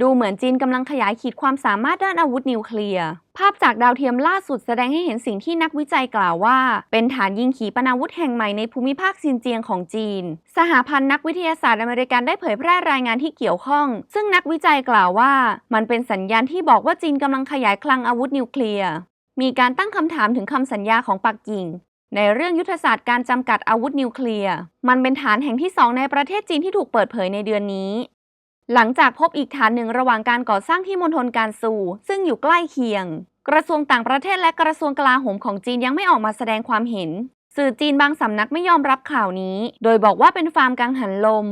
ดูเหมือนจีนกำลังขยายขีดความสามารถด้านอาวุธนิวเคลียร์ ภาพจากดาวเทียมล่าสุดแสดงให้เห็นสิ่งที่นักวิจัยกล่าวว่า เป็นฐานยิงขีปนาวุธแห่งใหม่ในภูมิภาคซินเจียงของจีน สหพันธ์นักวิทยาศาสตร์อเมริกันได้เผยแพร่รายงานที่เกี่ยวข้อง ซึ่งนักวิจัยกล่าวว่า มันเป็นสัญญาณที่บอกว่าจีนกำลังขยายคลังอาวุธนิวเคลียร์ มีการตั้งคำถามถึงคำสัญญาของปักกิ่งในเรื่องยุทธศาสตร์การจำกัดอาวุธนิวเคลียร์ มันเป็นฐานแห่งที่สองในประเทศจีนที่ถูกเปิดเผยในเดือนนี้ หลังจากพบอีกฐานหนึ่งระหว่างการก่อสร้างที่มณฑลการซู ซึ่งอยู่ใกล้เคียง กระทรวงต่างประเทศและกระทรวงกลาโหมของจีนยังไม่ออกมาแสดงความเห็น สื่อจีนบางสำนักไม่ยอมรับข่าวนี้ โดยบอกว่าเป็นฟาร์มกังหันลม